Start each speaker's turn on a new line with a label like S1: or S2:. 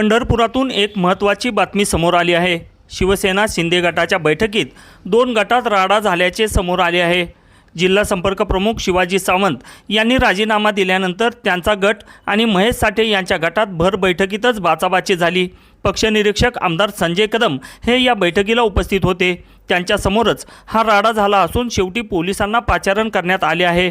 S1: पंढरपुरातून एक महत्त्वाची बातमी समोर आली आहे. शिवसेना शिंदे गटाच्या बैठकीत दोन गटात राडा झाल्याचे समोर आले आहे. जिल्हा संपर्क प्रमुख शिवाजी सावंत यांनी राजीनामा दिल्यानंतर त्यांचा गट आणि महेश साठे यांच्या गटात भर बैठकीतच बाचाबाची झाली. पक्षनिरीक्षक आमदार संजय कदम हे या बैठकीला उपस्थित होते. त्यांच्यासमोरच हा राडा झाला असून शेवटी पोलिसांना पाचारण करण्यात आले आहे.